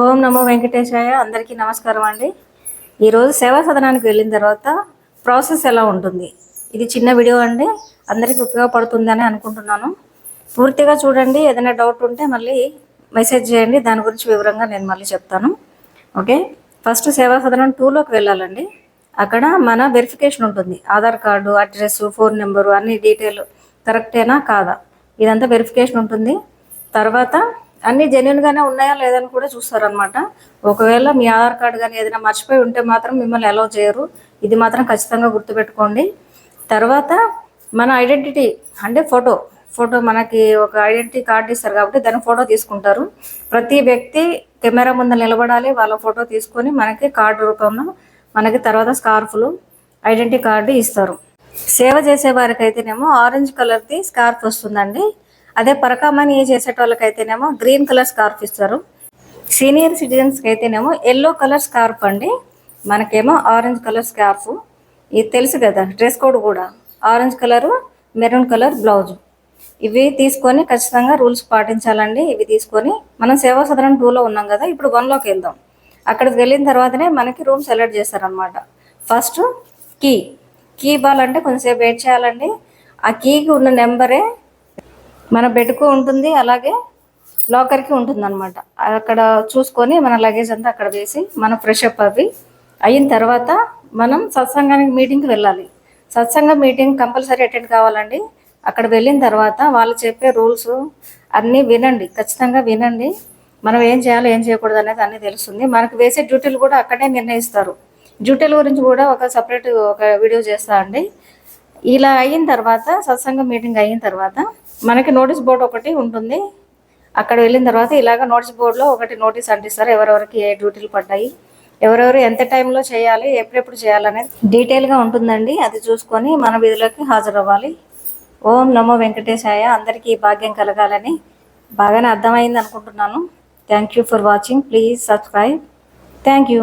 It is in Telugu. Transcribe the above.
ఓం నమో వెంకటేశాయ అందరికీ నమస్కారం అండి. ఈరోజు సేవా సదనానికి వెళ్ళిన తర్వాత ప్రాసెస్ ఎలా ఉంటుంది? ఇది చిన్న వీడియో అండి. అందరికీ ఉపయోగపడుతుందని అనుకుంటున్నాను. పూర్తిగా చూడండి. ఏదైనా డౌట్ ఉంటే మళ్ళీ మెసేజ్ చేయండి. దాని గురించి వివరంగా నేను మళ్ళీ చెప్తాను. ఓకే? ఫస్ట్ సేవా సదనం టూలోకి వెళ్ళాలండి. అక్కడ మన వెరిఫికేషన్ ఉంటుంది. Aadhaar card address phone number అన్ని డీటెయిల్ కరెక్టేనా కాదా? ఇదంతా వెరిఫికేషన్ ఉంటుంది. తర్వాత అన్ని జెన్యున్గానే ఉన్నాయా లేదని కూడా చూస్తారనమాట ఒకవేళ మీ ఆధార్ కార్డు కానీ ఏదైనా మర్చిపోయి ఉంటే మాత్రం మిమ్మల్ని అలౌ చేయరు. ఇది మాత్రం ఖచ్చితంగా గుర్తుపెట్టుకోండి. తర్వాత మన ఐడెంటిటీ అంటే ఫోటో ఫోటో మనకి ఒక ఐడెంటిటీ కార్డు ఇస్తారు కాబట్టి దాని ఫోటో తీసుకుంటారు. ప్రతి వ్యక్తి కెమెరా ముందు నిలబడాలి వాళ్ళ ఫోటో తీసుకొని మనకి కార్డు రూపంలో మనకి తర్వాత స్కార్ఫ్లు ఐడెంటిటీ కార్డు ఇస్తారు. సేవ చేసే వారికి అయితేనేమో ఆరెంజ్ కలర్ది స్కార్ఫ్ వస్తుందండి. అదే పరకామణి చేసేటోళ్ళకైతేనేమో గ్రీన్ కలర్ స్కార్ఫ్ ఇస్తారు. సీనియర్ సిటిజన్స్కి అయితేనేమో ఎల్లో కలర్ స్కార్ఫ్ అండి. మనకేమో ఆరెంజ్ కలర్ స్కార్ఫ్. ఇది తెలుసు కదా డ్రెస్ కోడ్ కూడా. Orange colour maroon colour blouse. ఇవి తీసుకొని ఖచ్చితంగా రూల్స్ పాటించాలండి. ఇవి తీసుకొని మనం సేవా సదనం టూలో ఉన్నాం కదా ఇప్పుడు వన్లోకి వెళ్దాం. అక్కడికి వెళ్ళిన తర్వాతనే మనకి రూమ్ సెలెక్ట్ చేస్తారనమాట ఫస్ట్ కీ. కీ ఇవ్వాలంటే కొంచెంసేపు వెయిట్ చేయాలండి. ఆ కీకి ఉన్న నెంబరే మన బెడ్కు ఉంటుంది అలాగే లాకర్కి ఉంటుంది అనమాట అక్కడ చూసుకొని మన లగేజ్ అంతా అక్కడ వేసి మనం ఫ్రెష్ అప్ అవి అయిన తర్వాత మనం సత్సంగానికి మీటింగ్కి వెళ్ళాలి. సత్సంగ మీటింగ్ కంపల్సరీ అటెండ్ కావాలండి. అక్కడ వెళ్ళిన తర్వాత వాళ్ళు చెప్పే రూల్స్ అన్నీ వినండి ఖచ్చితంగా వినండి. మనం ఏం చేయాలి ఏం చేయకూడదు అనేది అన్నీ తెలుస్తుంది. మనకు వేసే డ్యూటీలు కూడా అక్కడే నిర్ణయిస్తారు. డ్యూటీల గురించి కూడా ఒక సపరేట్ ఒక వీడియో చేస్తా అండి. ఇలా అయిన తర్వాత సత్సంగం మీటింగ్ అయిన తర్వాత మనకి నోటీస్ బోర్డు ఒకటి ఉంటుంది. అక్కడ వెళ్ళిన తర్వాత ఇలాగ నోటీస్ బోర్డులో ఒకటి నోటీస్ అంటిస్తారు. ఎవరెవరికి ఏ డ్యూటీలు పడ్డాయి ఎవరెవరు ఎంత టైంలో చేయాలి ఎప్పుడెప్పుడు చేయాలనేది డీటెయిల్గా ఉంటుందండి. అది చూసుకొని మన విధులకి హాజరవ్వాలి. ఓం నమో వెంకటేశాయ. అందరికీ భాగ్యం కలగాలని బాగానే అర్థమైంది అనుకుంటున్నాను. Thank you for watching please subscribe thank you